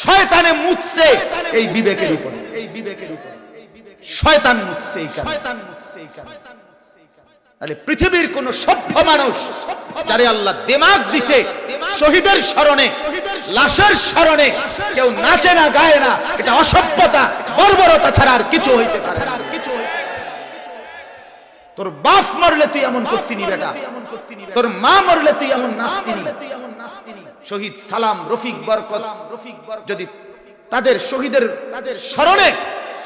শয়তানে মুতছে এই বিবেকের উপর। এই বিবেকের উপর। শয়তান মুতছে এই শয়তান মুতছে এই তাহলে পৃথিবীর কোন সভ্য মানুষ যারে আল্লাহ দিমাগ দিছে শহীদের স্মরণে লাশের স্মরণে কেউ নাচে না গায় না এটা অসভ্যতা বর্বরতা ছাড়া আর কিছু হইতে পারে না। তোর বাপ মরলে তুই এমন করতিনি বেটা। তোর মা মরলে তুই এমন নাস্তিনি শহীদ সালাম, রফিক বরকত রফিক যদি তাদের শহীদের তাদের স্মরণে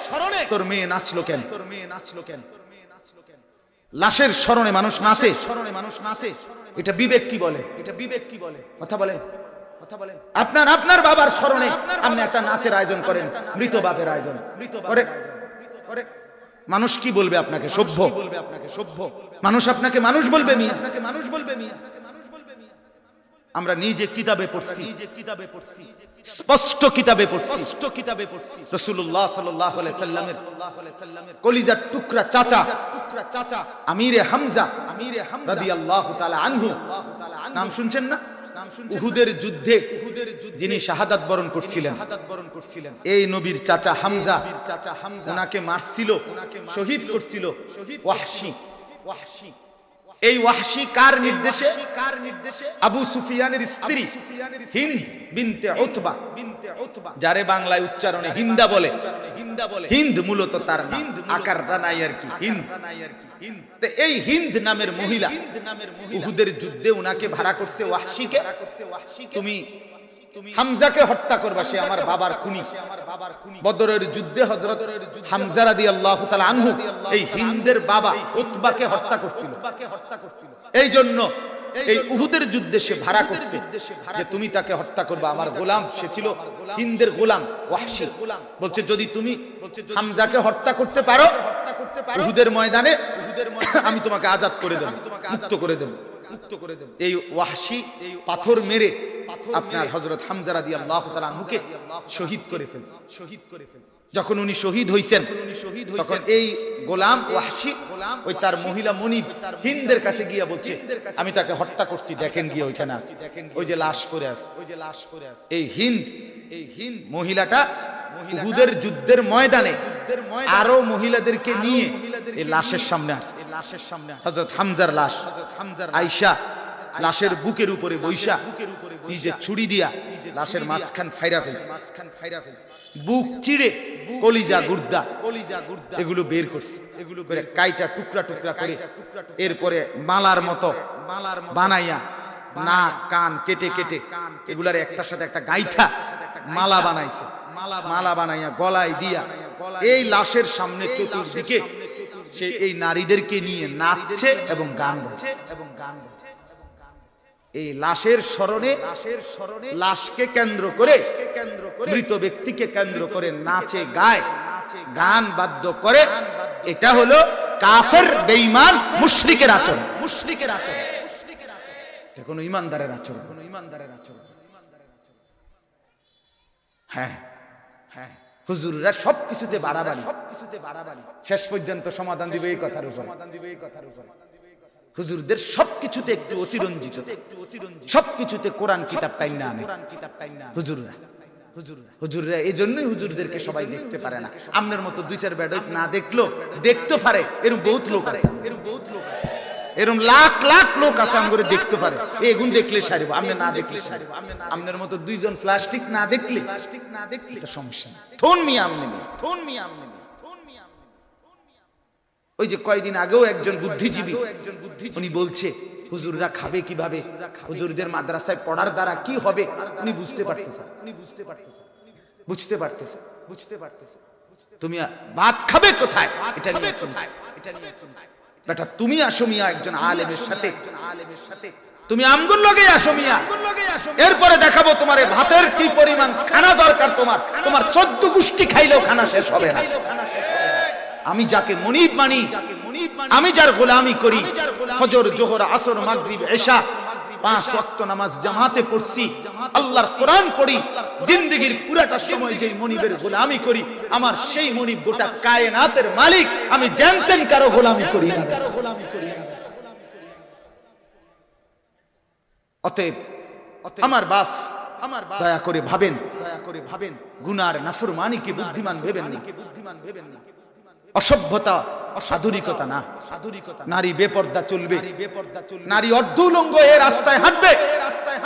স্মরণে তোর মেয়ে নাচলো কেন? তোর মেয়ে নাচলো কেন লাশের স্মরণে মানুষ নাচে। স্মরণে মানুষ নাচে এটা বিবেক কি বলে? এটা বিবেক কি বলে কথা বলেন। কথা বলেন আপনার আপনার বাবার স্মরণে আপনি একটা নাচের আয়োজন করেন, মৃত বাপের আয়োজন। মৃত করে মানুষ কি বলবে আপনাকে? সভ্য। বলবে আপনাকে সভ্য মানুষ আপনাকে মানুষ বলবে মিয়া আপনাকে মানুষ বলবে মিয়া। আমরা নিজে কিতাবে পড়ছি। নিজে কিতাবে পড়ছি। স্পষ্ট কিতাবে পড়ছি। স্পষ্ট কিতাবে পড়ছি। রাসূলুল্লাহ সাল্লাল্লাহু আলাইহি সাল্লামের কলিজার টুকরা চাচা টুকরা চাচা আমিরে হামজা আমিরে হামজা রাদিয়াল্লাহু তাআলা আনহু। নাম শুনছেন না? উহুদের যুদ্ধে উহুদের যুদ্ধে যিনি শাহাদাত বরণ করছিলেন। শাহাদাত বরণ করছিলেন। এই নবীর চাচা হামজা চাচা হামজা। ওনাকে মারছিল শহীদ করছিল শহীদ ওয়াহশি। ওয়াহশি। এই ওয়াহশি কার নির্দেশে? কার নির্দেশে? আবু সুফিয়ানের স্ত্রী হিন্দ বিনতে উতবা। বিনতে উতবা। যারে বাংলায় উচ্চারণে হিন্দা বলে। হিন্দা বলে। হিন্দ মূলত তার হিন্দ আকার নাই আর কি হিন্দ। হিন্দ। তো এই হিন্দ নামের মহিলা হিন্দ নামের মহিলা। উহুদের যুদ্ধে উনাকে ভাড়া করছে ওয়াহশিকে। তুমি তুমি হামজাকে হত্যা করবা সে আমার বাবার খুনি। বদরের যুদ্ধে হযরত হামজা রাদিয়াল্লাহু তাআলা আনহু এই হিন্দের বাবা উতবাকে হত্যা করছিল। এই জন্য এই উহুদের যুদ্ধে সে ভাড়া করছে যে তুমি তাকে হত্যা করবা আমার গোলাম সে ছিল হিন্দের গোলাম ওয়াহশি। বলছে যদি তুমি হামজাকে হত্যা করতে পারো হত্যা করতে পারো উহুদের ময়দানে উহুদের আমি তোমাকে আজাদ করে দেব মুক্ত করে দেব মুক্ত করে দেব। এই ওয়াহশি এই পাথর মেরে আপনার হযরত হামজা রাদিয়াল্লাহু তাআলা আনহুকে শহীদ করে ফেলছে। শহীদ করে ফেলছে যখন উনি শহীদ হইছেন, তখন এই গোলাম ওয়াহশি ওই তার মহিলা মনিব হিন্দের কাছে গিয়া বলছে, আমি তাকে হত্যা করছি, দেখেন গিয়ে ওইখানে আছে। ওই যে লাশ পড়ে আছে। ওই যে লাশ পড়ে আছে এই হিন্দ এই হিন্দ মহিলাটা উহুদের যুদ্ধের ময়দানে আরও মহিলাদেরকে নিয়ে এই লাশের সামনে আসছে। লাশের সামনে হযরত হামজার লাশ হযরত হামজার আয়েশা লাশের বুকের উপরে বৈশা বুকের উপরে নিজে ছুরি দিয়া লাশের মাঝখান ফাইরা ফেলছে। মাঝখান ফাইরা ফেলছে। বুক চিড়ে কলিজা গুর্দা কলিজা গুর্দা। এগুলো বের করছে। এগুলো করে কাইটা টুকরা টুকরা করে এরপরে মালার মতো মালার বানাইয়া নাক কান কেটে কেটে এগুলার একটার সাথে একটা গাইথা মালা বানাইছে। মালা মালা বানাইয়া গলায় দিয়া এই লাশের সামনে চতুর্দিকে সে এই নারীদেরকে নিয়ে নাচছে এবং গান গাচ্ছে এবং গান গাচ্ছে এই লাশের স্মরণে লাশের স্মরণে লাশকে কেন্দ্র করে কেন্দ্র করে মৃত ব্যক্তিকে কেন্দ্র করে নাচে গায় নাচে গান বাদ্য করে। এটা হলো কাফের বেঈমান মুশরিকের আচরণ। মুশরিকের আচরণ। এটা কোনো ইমানদারের আচরণ। কোনো ইমানদারের আচরণ। হ্যাঁ হ্যাঁ। হুজুররা সব কিছুতে বাড়াবাড়ি। সব কিছুতে বাড়াবাড়ি। শেষ পর্যন্ত সমাধান দিবে এই কথার উপর। সমাধান দিবে এই কথার উপর। হুজুরদের সবকিছুতে একটু অতিরঞ্জিত। সবকিছুতে কোরআন কিতাব টাইম না আনে। হুজুররা। হুজুররা। এই জন্যই হুজুরদেরকে সবাই দেখতে পারে না। আমনের মতো দুই চার বেড না। দেখল দেখতে পারে। এরকম বহুত লোক আছে এরকম বহুত লোক আছে। এরকম লাখ লাখ লোক আছে আমগরে দেখতে পারে। এগুন দেখলে সারিব আপনি না দেখলে সারিব। আমনের মতো দুইজন প্লাস্টিক না দেখলে প্লাস্টিক না দেখলে সমস্যা থোন মিয়া আমনে থোন মিয়া আমনে মিয়া থোন মিয়া আমনে ওই যে কয়দিন আগেও একজন বুদ্ধিজীবী উনি বলছে হুজুররা খাবে কীভাবে? হুজুরদের মাদ্রাসায় পড়ার দ্বারা কি হবে? উনি বুঝতে পারতেছেন। উনি বুঝতে পারতেছেন। বুঝতে পারতেছেন। বুঝতে পারতেছেন। তুমি ভাত খাবে কোথায়? এটা নিয়ে কোথায়? এটা নিয়ে চিন্তা। বেটা তুমি আসো মিয়া একজন আলেমের সাথে। একজন আলেমের সাথে। তুমি আমগুল লগে আসো মিয়া। এরপরে দেখাবো তোমার এই ভাতের কি পরিমাণ খানা দরকার তোমার। তোমার চোদ্দ গোষ্ঠী খাইলেও খানা শেষ হবে না। আমি যাকে মনিব মানি, আমি যার গোলামি করি, ফজর, জোহর, আসর, মাগরিব, এশা, পাঁচ ওয়াক্ত নামাজ জামাতে পড়ছি, আল্লাহর কোরআন পড়ি, জিন্দগির পুরাটা সময় যেই মনিবের গোলামি করি, আমার সেই মনিব গোটা কায়নাতের মালিক, আমি জানতেন কারও গোলামি করি না। কারও গোলামি করি অতএব আমার বাপ আমার দয়া করে ভাবেন দয়া করে ভাবেন গুনার নাফরমানিকে বুদ্ধিমান ভেবেন না বুদ্ধিমান ভেবেন না। অসভ্যতা অসাধুনিকতা না। সাধুরিকতা নারী বেপর্দা চলবে। বেপর্দা চলবে। নারী অর্ধুলঙ্গ এ রাস্তায় হাঁটবে।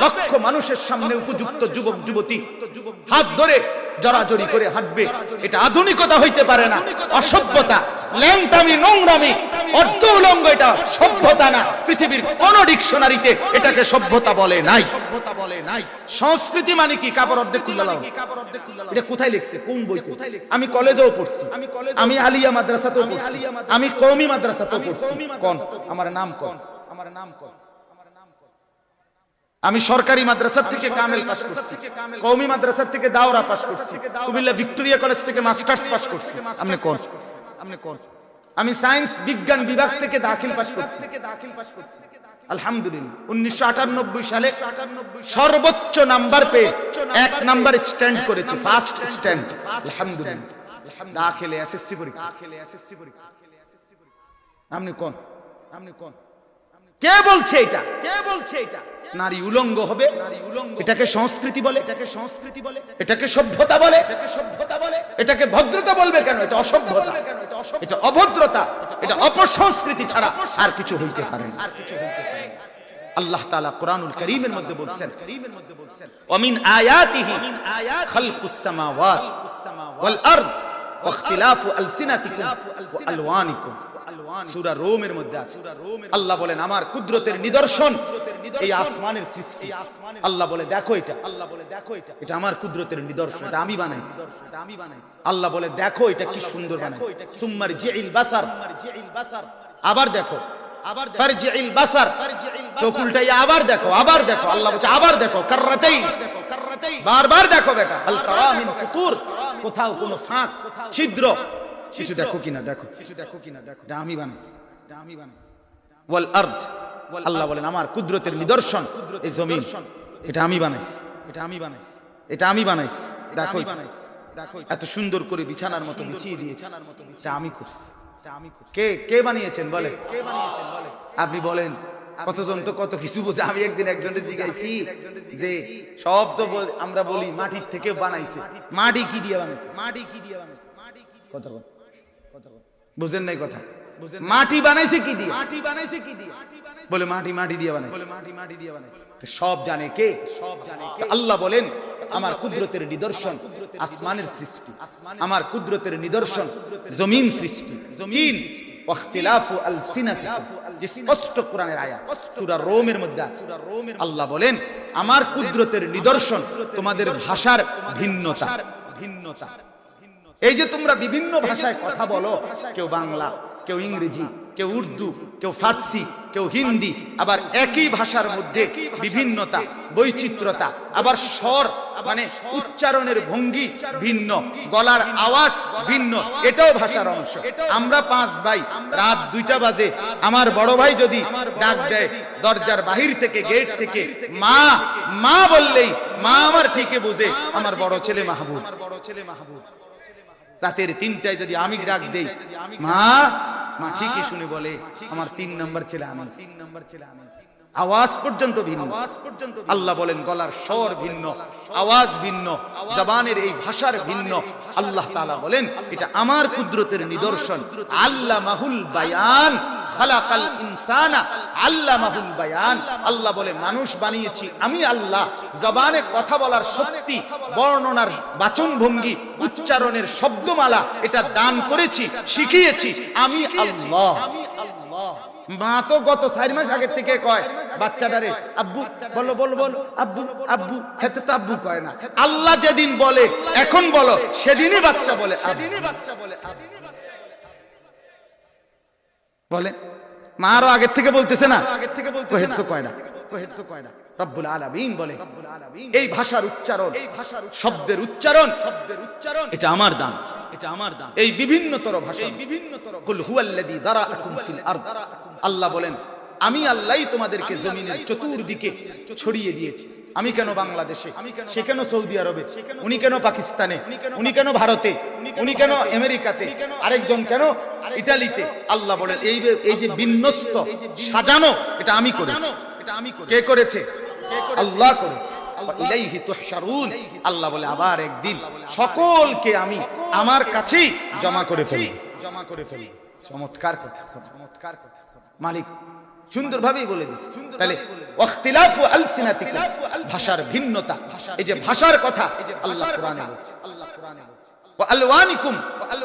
লক্ষ মানুষের সামনে উপযুক্ত যুবক যুবতী। হাত ধরে জড়াজড়ি করে হাঁটবে। এটা আধুনিকতা হইতে পারে না। অসভ্যতা। ল্যাংটামি নোংরামি অর্ধ উলঙ্গ এটা সভ্যতা না। পৃথিবীর কোন ডিকশনারিতে এটাকে সভ্যতা বলে নাই। সভ্যতা বলে নাই। সংস্কৃতি মানে কি? কাপড় অর্ধেক খুললাম এটা কোথায় লিখছে? কোন বইতে? আমি কলেজেও পড়ছি। আমি আলিয়া মাদ্রাসাতেও পড়ছি। আমি কৌমি মাদ্রাসাতেও পড়ছি। কোন? আমার নাম কোন? আমার নাম কোন? আমি সরকারি মাদ্রাসা থেকে কামেল পাস করছি। কওমি মাদ্রাসা থেকে দাওরা পাস করছি। কুমিল্লা ভিক্টোরিয়া কলেজ থেকে মাস্টার্স পাস করছি। আপনি কোন? আপনি কোন? আমি সায়েন্স বিজ্ঞান বিভাগ থেকে দাখিল পাস করছি। দাখিল পাস করছি। আলহামদুলিল্লাহ। উনিশশো আটানব্বই সালে সর্বোচ্চ নাম্বার পেয়ে এক নাম্বার স্ট্যান্ড করেছি ফার্স্ট স্ট্যান্ড। আলহামদুলিল্লাহ। দাখিলে এসএসসি পরীক্ষা। আপনি কোন? আপনি কোন? কে বলছে এটা? কে বলছে এটা? নারী উলঙ্গ হবে। নারী উলঙ্গ এটাকে সংস্কৃতি বলে। এটাকে সংস্কৃতি বলে। এটাকে সভ্যতা বলে। এটাকে সভ্যতা বলে। এটাকে ভদ্রতা বলবে কেন? এটা অসভ্যতা। এটা এটা অভদ্রতা। এটা অপসংস্কৃতি ছাড়া আর কিছু হইতে পারে আর কিছু হইতে পারে। আল্লাহ তাআলা কোরআনুল কারীমের মধ্যে বলছেন কারীমের মধ্যে বলছেন ওমিন আয়াতিহি খালকুস সামাওয়াত ওয়াল আরদ আলসিনাতিকুম ওয়া আলওয়ানিকুম সূরা রোমের মধ্যে আছে। আল্লাহ বলেন আমার কুদরতের নিদর্শন এই আসমানের সৃষ্টি। আল্লাহ বলে দেখো এটা। আল্লাহ বলে দেখো এটা এটা আমার কুদরতের নিদর্শন। এটা আমি বানাইছি। এটা আমি বানাইছি আল্লাহ বলে দেখো এটা কি সুন্দর বানাইছি সুম্মার জিইল বাসার। আবার দেখো। আবার ফারজিইল বাসার। চোখ আবার দেখো আবার দেখো। আল্লাহ বলছে আবার দেখো কাররাতাই বারবার দেখো বেটা। আল মিন ফুতুর। কোথাও কোনো ফাঁক ছিদ্র। কিছু দেখো কিনা দেখো। কিছু দেখো কিনা দেখো। এটা আমি বানাইছি এটা আমি বানাইছি ওয়াল আরদ। আল্লাহ বলেন আমার কুদরতের নিদর্শন এই জমিন। এটা আমি বানাইছি এটা আমি বানাইছি এটা আমি বানাইছি দেখো বানাইছি দেখো এত সুন্দর করে বিছানার মতো বিছিয়ে দিয়েছি। এটা আমি করছি এটা আমি কে কে বানিয়েছেন বলে কে বানিয়েছেন বলে আপনি বলেন কতজন তো কত কিছু বোঝে? আমি একদিন একজনে জিজ্ঞাসি যে সব তো আমরা বলি মাটির থেকে বানাইছে। মাটি কি দিয়ে বানাইছে? মাটি কি দিয়ে বানাইছে? মাটি কি দিয়ে কথা বুঝেন নাই কথা? মাটি বানাইছে কি দিয়ে? মাটি বানাইছে কি দিয়ে? বলে মাটি মাটি দিয়ে বানাইছে। বলে মাটি মাটি দিয়ে বানাইছে। সব জানে কে? সব জানে কে? আল্লাহ বলেন আমার কুদরতের নিদর্শন আসমানের সৃষ্টি। আমার কুদরতের নিদর্শন জমিন সৃষ্টি। জমিন ওয়াখতিলাফু আলসিনাতিকুম যে স্পষ্ট কোরআনের আয়াত। সূরা রোমের মধ্যে আছে। আল্লাহ বলেন আমার কুদরতের নিদর্শন তোমাদের ভাষার ভিন্নতা। ভিন্নতা। এই যে তোমরা বিভিন্ন ভাষায় কথা বলো কেউ বাংলা কেউ ইংরেজি কেউ উর্দু কেউ ফার্সি কেউ হিন্দি আবার একই ভাষার মধ্যে বিভিন্নতা বৈচিত্র্যতা আবার স্বর মানে উচ্চারণের ভঙ্গি ভিন্ন গলার আওয়াজ ভিন্ন এটাও ভাষার অংশ। আমরা পাঁচ ভাই রাত দুইটা বাজে আমার বড় ভাই যদি ডাক দেয় দরজার বাহির থেকে গেট থেকে মা মা বললেই মা আমার ঠিকই বুঝে আমার বড় ছেলে মাহবুব। আমার বড় ছেলে মাহবুব। রাতের তিনটায় যদি আমি ডাক দেই মা মা ঠিকই শুনে বলে আমার তিন নম্বর ছেলে আনিস তিন নম্বর ছেলে আনিস আওয়াজ পর্যন্ত ভিন্ন। আল্লাহ বলেন গলার স্বর ভিন্ন আওয়াজ ভিন্ন জবানের এই ভাষার ভিন্ন। আল্লাহ তাআলা বলেন এটা আমার কুদরতের নিদর্শন। আল্লাহ মাহুল বায়ান খালাকাল ইনসানা আল্লাহ মাহুল বায়ান। আল্লাহ বলে মানুষ বানিয়েছি আমি আল্লাহ। জবানে কথা বলার শক্তি বর্ণনার বাচন ভঙ্গি উচ্চারণের শব্দমালা এটা দান করেছি শিখিয়েছি আমি আল্লাহ। মা তো গত চার মাস আগের থেকে কয় বাচ্চাটারে আব্বু বলো বলো বলো আব্বু আব্বু হেতে তো আব্বু কয় না। আল্লাহ যেদিন বলে এখন বলো সেদিনই বাচ্চা বলে সেদিনই বাচ্চা বলে বলে মা আরও আগের থেকে বলতেছে না? আগের থেকে বলতেছে তো কয় না। তো কয় না। রব্বুল আলামিন বলে এই ভাষার উচ্চারণ এই ভাষার শব্দের উচ্চারণ শব্দের উচ্চারণ এটা আমার দান। এটা আমার দান। এই বিভিন্নতর ভাষা এই বিভিন্নতর কুল হুয়াল্লাযী দারাআকুম ফিল আরদ। আল্লাহ বলেন আমি আল্লাহই তোমাদেরকে জমিনের চতুর্দিকে ছড়িয়ে দিয়েছি। আমি কেন বাংলাদেশে? সে কেন সৌদি আরবে? উনি কেন পাকিস্তানে? উনি কেন ভারতে? উনি কেন আমেরিকাতে? আরেকজন কেন? ইটালিতে? আল্লাহ বলেন এই যে- এই যে বিন্যস্ত সাজানো এটা আমি করেছি। এটা আমি কে করেছে? আল্লাহ করেছে। ইলাইহি তুহশারুন। আল্লাহ বলে আবার একদিন সকলকে আমি আমার কাছেই জমা করে ফেলি। জমা করে ফেলি। চমৎকার কথা চমৎকার কথা। মালিক সুন্দরভাবেই বলে দিস তাহলে ওয়াখতিলাফু আলসিনাতিকুম ভাষার ভিন্নতা। এই যে ভাষার কথা আল্লাহ কোরআনে বলছে। আল্লাহ কোরআনে বলছে। ওয়া আলওয়ানিকুম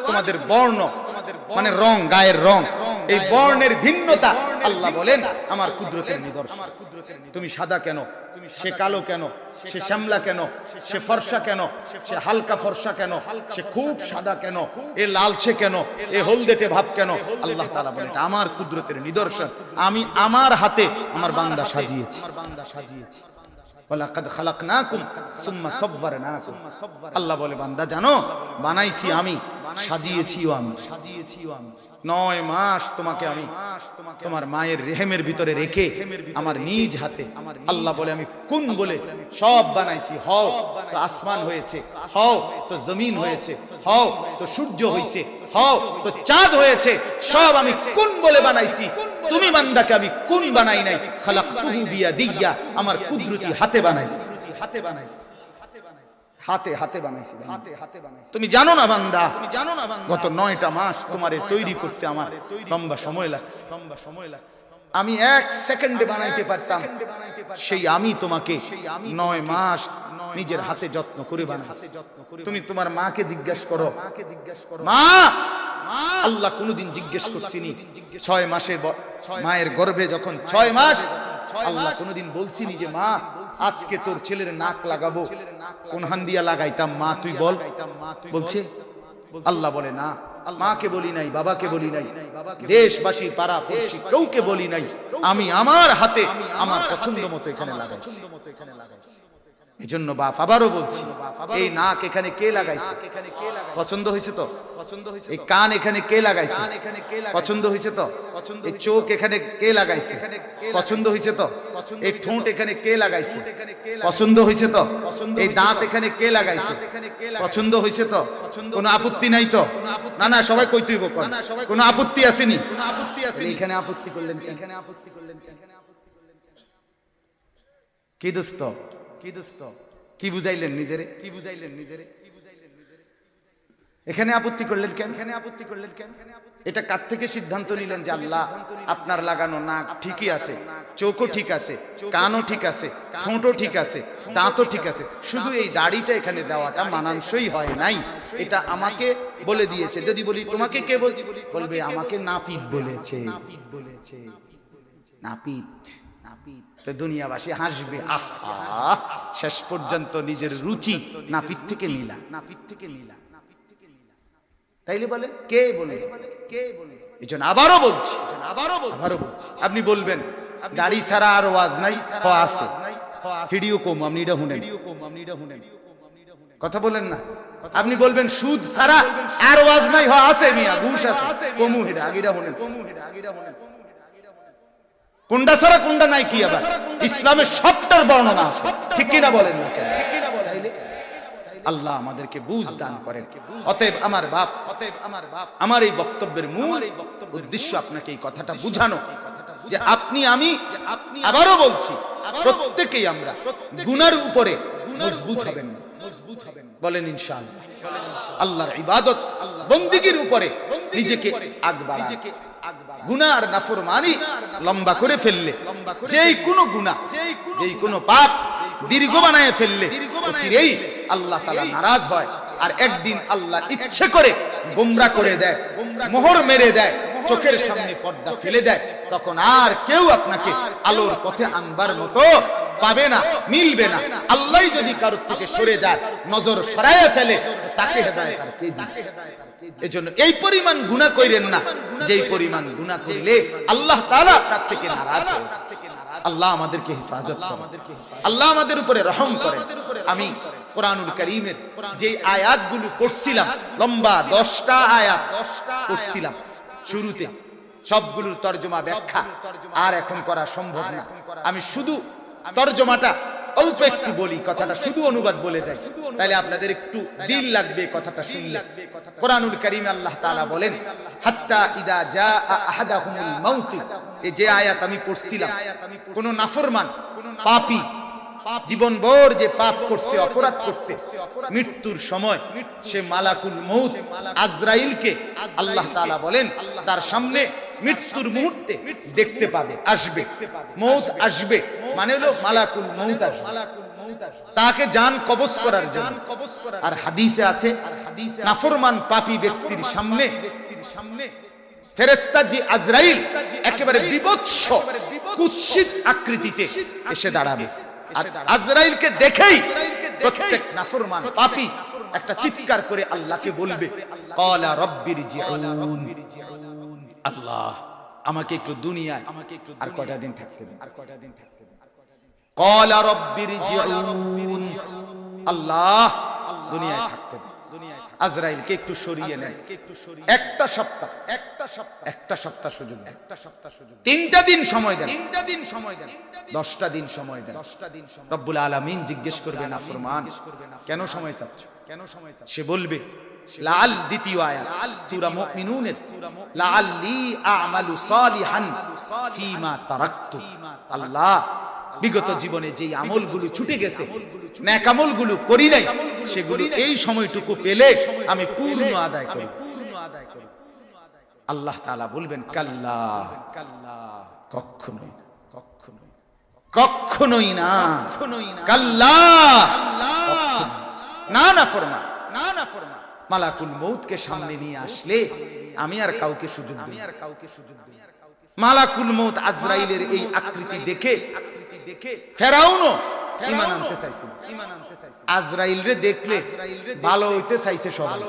তোমাদের বর্ণ। মানে রং গায়ের রং। এই বর্ণের ভিন্নতা আল্লাহ বলেন আমার কুদরতের নিদর্শন। তুমি সাদা কেন? সে কালো কেন? সে শ্যামলা কেন? সে ফর্সা কেন? সে হালকা ফর্সা কেন? সে খুব সাদা কেন? এ লালচে কেন? এ হলদেটে ভাব কেন? আল্লাহ তাআলা বলেন এটা আমার কুদরতের নিদর্শন। আমি আমার হাতে আমার বান্দা সাজিয়েছি। আমার বান্দা সাজিয়েছি। ওয়ালাকাদ খালাকনাকুম, সুম্মা সাব্বারনাকুম। আল্লাহ বলে, বান্দা, জানো, বানাইছি আমি, সাজিয়েছিও আমি। সাজিয়েছিও আমি নয় মাস তোমাকে আমি তোমার মায়ের রেহেমের ভিতরে রেখে আমার নিজ হাতে আল্লাহ বলে, আমি কোন বলে সব বানাইছি। হও, তো আসমান হয়েছে, হও, তো জমিন হয়েছে, হও, তো সূর্য হয়েছে হও তো চাঁদ হয়েছে সব আমি কোন বলে বানাইছি। তুমি বান্দাকে আমি কোন বানাই নাই। খালাকতুহু বিয়াদিয়া আমার কুদরতি হাতে বানাইছি। হাতে বানাইছি হাতে হাতে বানাইছি হাতে হাতে বানাইছি। তুমি জানো না বান্দা। তুমি জানো না বান্দা। গত নয়টা মাস তোমারে তৈরি করতে আমার লম্বা সময় লাগছে। লম্বা সময় লাগছে। আমি এক সেকেন্ডে বানাইতে পারতাম। সেই আমি তোমাকে নয় মাস নিজের হাতে যত্ন করে বানাইছি। তুমি তোমার মাকে জিজ্ঞাসা করো। মাকে জিজ্ঞাসা করো। মা! আল্লাহ কোনোদিন জিজ্ঞেস করছিনি ছয় মাসের মায়ের গর্ভে যখন ছয় মাস আল্লাহ কোনোদিন বলছিনি যে মা আজকে তোর ছেলের নাক লাগাবো। কোন হান দিয়া লাগাইতাম মা তুই বল। বলছে আল্লাহ বলে না। মাকে বলি নাই বাবাকে বলি নাই। দেশবাসী পাড়া পড়শি কাউকে বলি নাই। আমি আমার হাতে আমার পছন্দ মতো এখানে লাগাইছি। এই জন্য বাপ আবারও বলছি, এই নাক এখানে কে লাগাইছে? পছন্দ হয়েছে তো? পছন্দ হয়েছে এই কান এখানে কে লাগাইছে? পছন্দ হয়েছে তো? এই চোখ এখানে কে লাগাইছে? পছন্দ হয়েছে তো? এই ঠোঁট এখানে কে লাগাইছে? পছন্দ হয়েছে তো? এই দাঁত এখানে কে লাগাইছে? পছন্দ হয়েছে তো? কোনো আপত্তি নাই তো? না না, সবাই কই তুইব কোনো। আপত্তি আসেনি আপত্তি আসেনি? এখানে আপত্তি করলেন এখানে আপত্তি করলেন এখানে আপত্তি করলেন কি দোস্ত? কি দোস্ত কি বুঝাইলেন নিজেরে? কি বুঝাইলেন নিজেরে? কি বুঝাইলেন নিজেরে? এখানে আপত্তি করলেন কেন? এখানে আপত্তি করলেন কেন? এটা কার থেকে সিদ্ধান্ত নিলেন যে আল্লাহ আপনার লাগানো নাক ঠিকই আছে চোখও ঠিক আছে কানও ঠিক আছে ঠোঁটও ঠিক আছে দাঁতও ঠিক আছে শুধু এই দাড়িটা এখানে দেওয়াটা মানানসই হয় নাই। এটা আমাকে বলে দিয়েছে যদি বলি তোমাকে কে বলছে বলবে আমাকে নাপিত বলেছে। নাপিত বলেছে। নাপিত নাপিত তো দুনিয়াবাসী হাসবে আহা শেষ পর্যন্ত নিজের রুচি নাপিত থেকে মিলা। নাপিত থেকে মিলা তাইলে বলে কে বলে কে বলে এই জন্য আবারও বলছি আবারও আবারও বলছি। আপনি বলবেন গাড়ি ছাড়া আর ওয়াজ নাই আছে। ভিডিও কম আপনি এটা শুনেন। আপনি এটা শুনেন। কথা বলেন না। আপনি বলবেন সুদ ছাড়া আর ওয়াজ নাই হ আছে মিয়া ঘুষ আছে। কমু হিডা আগিরা শুনেন। কমু হিডা আগিরা শুনেন। কোনটা ছাড়া কোনটা নাই কি আবার? ইসলামের সবটার বর্ণনা আছে। ঠিক কিনা বলেন না? আল্লাহ আমাদেরকে বুঝ দান করেন। অতএব আমার বাপ অতএব আমার বাপ আমার এই বক্তব্যের মূল উদ্দেশ্য আপনাকে এই কথাটা বুঝানো। যে আপনি আমি আপনি আবারও বলছি প্রত্যেকেই আমরা গুনার উপরে মজবুত হবেন না। মজবুত হবেন। বলেন ইনশাআল্লাহ। আল্লাহর ইবাদত বন্দিগির উপরে নিজেকে আগ বাড়ান। গুনাহ আর নাফরমানি লম্বা করে ফেললে। যেই কোনো গুণা যেই কোনো পাপ দীর্ঘ বানায় ফেললে চিরেই আল্লাহ তালা নারাজ হয়। আর একদিন আল্লাহ ইচ্ছে করে গোমরা করে দেয় মোহর মেরে দেয় চোখের সামনে পর্দা ফেলে দেয় তখন আর কেউ আপনাকে আলোর পথে আনবার মতো পাবে না, মিলবে না। আল্লাহ যদি কারোর থেকে সরে যায়, নজর সরাইয়া ফেলে, তাকে আর কে দিবে? এজন্য এই পরিমাণ কইরেন না। পরিমাণ গুনাহ করিলে আল্লাহ আপনার থেকে আল্লাহ আমাদেরকে হেফাজত আল্লাহ আমাদের উপরে রহম করেন। আমি কোরআনুল যে আয়াতগুলো পড়ছিলাম, লম্বা দশটা আয়াত পড়ছিলাম, শুরুতে সবগুলোর তর্জমা ব্যাখ্যা আর এখন করা সম্ভব না। আমি শুধু তর্জমাটা অল্প একটু বলি কথাটা শুধু অনুবাদ বলে যাই। তাহলে আপনাদের একটু দিল লাগবে কথাটা শুনলে। কোরআনুল করিম আল্লাহ তাআলা বলেন হাত্তা ইদা জা আহাদাহুমুল মাউত। এই যে আয়াত আমি পড়ছিলাম কোন নাফরমান পাপী জীবনভর যে পাপ করছে অপরাধ করছে মৃত্যুর সময় সে মালাকুল মৌত আজরাইলকে আল্লাহ তাআলা বলেন তার সামনে মৃত্যুর মুহূর্তে দেখতে পাবে, আসবে। মৌত আসবে মানে হলো মালাকুল মৌত আসবে। তাকে জান কবজ করার জন্য। আর হাদিসে আছে, নাফরমান পাপী ব্যক্তির সামনে ফেরেস্তা জি আজরাইল একেবারে কুৎসিত আকৃতিতে এসে দাঁড়াবে। আর আজরাইলকে দেখেই প্রত্যেক নাফরমান একটা চিৎকার করে আল্লাহকে বলবে, কলা রব্বির আল্লাহ আমাকে একটু দুনিয়ায় আমাকে একটু আর কটা দিন থাকতে দিন আর কটা দিন থাকতে দিন কলা রব্বির আল্লাহ দুনিয়ায় থাকতে দিন আজরাইলকে একটু সরিয়ে নেন। একটা সপ্তাহ। একটা সপ্তাহ। একটা সপ্তাহ সুযোগ একটা সপ্তাহ সুযোগ তিনটা দিন সময় দেন। তিনটা দিন সময় দেন। দশটা দিন সময় দেন। দশটা দিন রব্বুল আলামিন জিজ্ঞেস করবে না ফরমান কেন সময় চাচ্ছ? কেন সময় চাচ্ছ? সে বলবে লাল দ্বিতীয় আয়াত সূরা মুমিনুনের লাআল্লি আ'মালু সালিহান ফীমা তারাকতু। আল্লাহ বিগত জীবনে যেই আমলগুলো ছুটে গেছে ন্যাক আমলগুলো করি নাই সেগুলো এই সময়টুকু পেলে আমি পূর্ণ আদায় করি পূর্ণ আদায় করি আল্লাহ তাআলা বলবেন কাল্লা কাল্লা কখনোই কখনোই কখনোই না কখনোই না কাল্লা না। না ফরমা না না ফরমা মালাকুল মৌতকে সামনে নিয়ে আসলে আমি আর কাউকে সুযোগ আমি আর কাউকে সুযোগ দিই মালাকুল মৌত আজরাইলের এই আকৃতি দেখে দেখে ফেরাউনও ইমান আনতে চাইছিল। ইমান আনতে চাইছিল। আজরাইল রে দেখলে ভালো হইতে চাইছে সবাই।